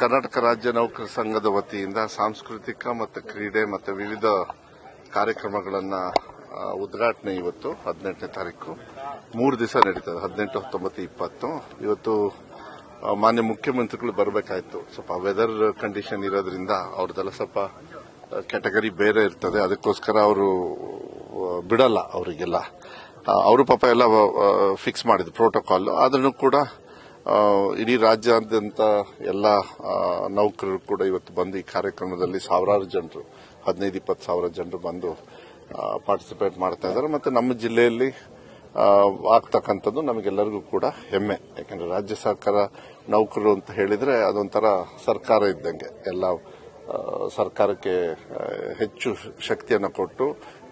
ಕರ್ನಾಟಕ ರಾಜ್ಯ ನೌಕರ ಸಂಘದ ವತಿಯಿಂದ ಸಾಂಸ್ಕೃತಿಕ ಮತ್ತು ಕ್ರೀಡೆ ಮತ್ತು ವಿವಿಧ ಕಾರ್ಯಕ್ರಮಗಳನ್ನು ಉದ್ಘಾಟನೆ ಇವತ್ತು ಹದಿನೆಂಟನೇ ತಾರೀಕು. ಮೂರು ದಿವಸ ನಡೀತದೆ, ಹದಿನೆಂಟು, ಹತ್ತೊಂಬತ್ತು, ಇಪ್ಪತ್ತು. ಇವತ್ತು ಮಾನ್ಯ ಮುಖ್ಯಮಂತ್ರಿಗಳು ಬರಬೇಕಾಯ್ತು. ಸ್ವಲ್ಪ ವೆದರ್ ಕಂಡೀಷನ್ ಇರೋದ್ರಿಂದ ಅವ್ರದ್ದೆಲ್ಲ ಸ್ವಲ್ಪ ಕ್ಯಾಟಗರಿ ಬೇರೆ ಇರ್ತದೆ. ಅದಕ್ಕೋಸ್ಕರ ಅವರು ಬಿಡಲ್ಲ ಅವರಿಗೆಲ್ಲ. ಅವರು ಪಾಪ ಎಲ್ಲ ಫಿಕ್ಸ್ ಮಾಡಿದ್ರು ಪ್ರೋಟೋಕಾಲ್ ಆದ್ರೂ ಕೂಡ ಇಡೀ ರಾಜ್ಯಾದ್ಯಂತ ಎಲ್ಲ ನೌಕರರು ಕೂಡ ಇವತ್ತು ಬಂದು ಈ ಕಾರ್ಯಕ್ರಮದಲ್ಲಿ ಸಾವಿರಾರು ಜನರು, ಹದಿನೈದು, ಇಪ್ಪತ್ತು ಸಾವಿರ ಜನರು ಬಂದು ಪಾರ್ಟಿಸಿಪೇಟ್ ಮಾಡ್ತಾ ಇದ್ದಾರೆ. ಮತ್ತು ನಮ್ಮ ಜಿಲ್ಲೆಯಲ್ಲಿ ಆಗ್ತಕ್ಕಂಥದ್ದು ನಮಗೆಲ್ಲರಿಗೂ ಕೂಡ ಹೆಮ್ಮೆ. ಯಾಕೆಂದರೆ ರಾಜ್ಯ ಸರ್ಕಾರ ನೌಕರರು ಅಂತ ಹೇಳಿದರೆ ಅದೊಂಥರ ಸರ್ಕಾರ ಇದ್ದಂಗೆ. ಎಲ್ಲ ಸರ್ಕಾರಕ್ಕೆ ಹೆಚ್ಚು ಶಕ್ತಿಯನ್ನು ಕೊಟ್ಟು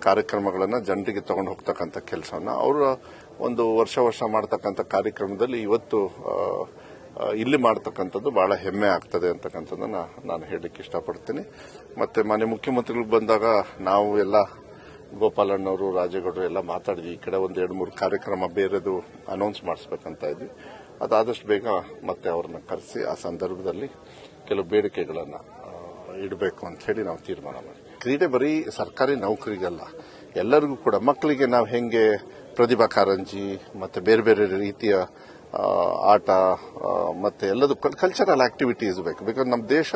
ಕಾರ್ಯಕ್ರಮಗಳನ್ನು ಜನರಿಗೆ ತಗೊಂಡು ಹೋಗ್ತಕ್ಕಂಥ ಕೆಲಸವನ್ನು. ಅವರ ಒಂದು ವರ್ಷ ವರ್ಷ ಮಾಡ್ತಕ್ಕಂಥ ಕಾರ್ಯಕ್ರಮದಲ್ಲಿ ಇವತ್ತು ಇಲ್ಲಿ ಮಾಡ್ತಕ್ಕಂಥದ್ದು ಬಹಳ ಹೆಮ್ಮೆ ಆಗ್ತದೆ ಅಂತಕ್ಕಂಥದ್ದನ್ನ ನಾನು ಹೇಳಲಿಕ್ಕೆ ಇಷ್ಟಪಡ್ತೀನಿ. ಮತ್ತೆ ಮಾನ್ಯ ಮುಖ್ಯಮಂತ್ರಿಗಳು ಬಂದಾಗ ನಾವು ಎಲ್ಲ ಗೋಪಾಲಣ್ಣವರು, ರಾಜೇಗೌಡರು ಎಲ್ಲ ಮಾತಾಡಿದ್ವಿ. ಈ ಕಡೆ ಒಂದು ಎರಡು ಮೂರು ಕಾರ್ಯಕ್ರಮ ಬೇರೆದು ಅನೌನ್ಸ್ ಮಾಡಿಸ್ಬೇಕಂತ ಇದ್ವಿ. ಅದಾದಷ್ಟು ಬೇಗ ಮತ್ತೆ ಅವ್ರನ್ನ ಕರೆಸಿ ಆ ಸಂದರ್ಭದಲ್ಲಿ ಕೆಲವು ಬೇಡಿಕೆಗಳನ್ನು ಇಡಬೇಕು ಅಂತ ಹೇಳಿ ನಾವು ತೀರ್ಮಾನ ಮಾಡಿ ಕ್ರೀಡೆ ಬರೀ ಸರ್ಕಾರಿ ನೌಕರಿಗಲ್ಲ ಎಲ್ಲರಿಗೂ ಕೂಡ ಮಕ್ಕಳಿಗೆ ನಾವು ಹೆಂಗೆ ಪ್ರತಿಭಾ ಕಾರಂಜಿ ಮತ್ತೆ ಬೇರೆ ಬೇರೆ ರೀತಿಯ ಆಟ ಮತ್ತೆ ಎಲ್ಲದು ಕಲ್ಚರಲ್ ಆಕ್ಟಿವಿಟೀಸ್ ಬೇಕು. ಬಿಕಾಸ್ ನಮ್ಮ ದೇಶ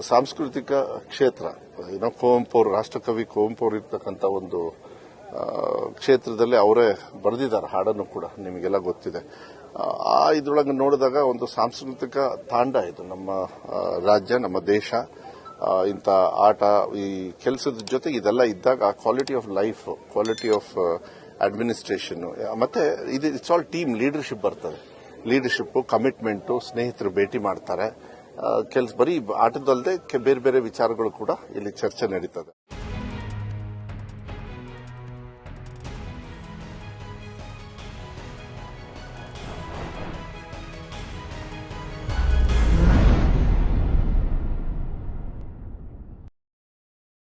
ಸಾಂಸ್ಕೃತಿಕ ಕ್ಷೇತ್ರ ಏನೋ ಕುವೆಂಪು ಅವರು ರಾಷ್ಟ್ರಕವಿ ಕುವೆಂಪು ಅವರು ಇರ್ತಕ್ಕಂಥ ಒಂದು ಕ್ಷೇತ್ರದಲ್ಲಿ ಅವರೇ ಬರೆದಿದ್ದಾರೆ ಹಾಡನ್ನು ಕೂಡ ನಿಮಗೆಲ್ಲ ಗೊತ್ತಿದೆ. ಆ, ಇದ್ರೊಳಗೆ ನೋಡಿದಾಗ ಒಂದು ಸಾಂಸ್ಕೃತಿಕ ತಾಂಡ ಇದು ನಮ್ಮ ರಾಜ್ಯ ನಮ್ಮ ದೇಶ. ಇಂಥ ಆಟ, ಈ ಕೆಲಸದ ಜೊತೆ ಇದೆಲ್ಲ ಇದ್ದಾಗ quality of life quality of administration ಮತ್ತೆ ಇದು ಇಟ್ಸ್ ಆಲ್ ಟೀಮ್ ಲೀಡರ್ಶಿಪ್ ಬರ್ತದೆ. ಲೀಡರ್ಶಿಪ್ ಕಮಿಟ್ಮೆಂಟು ಸ್ನೇಹಿತರು ಭೇಟಿ ಮಾಡ್ತಾರೆ. ಕೆಲಸ ಬರೀ ಆಟದಲ್ಲದೆ ಬೇರೆ ಬೇರೆ ವಿಚಾರಗಳು ಕೂಡ ಇಲ್ಲಿ ಚರ್ಚೆ ನಡೀತದೆ.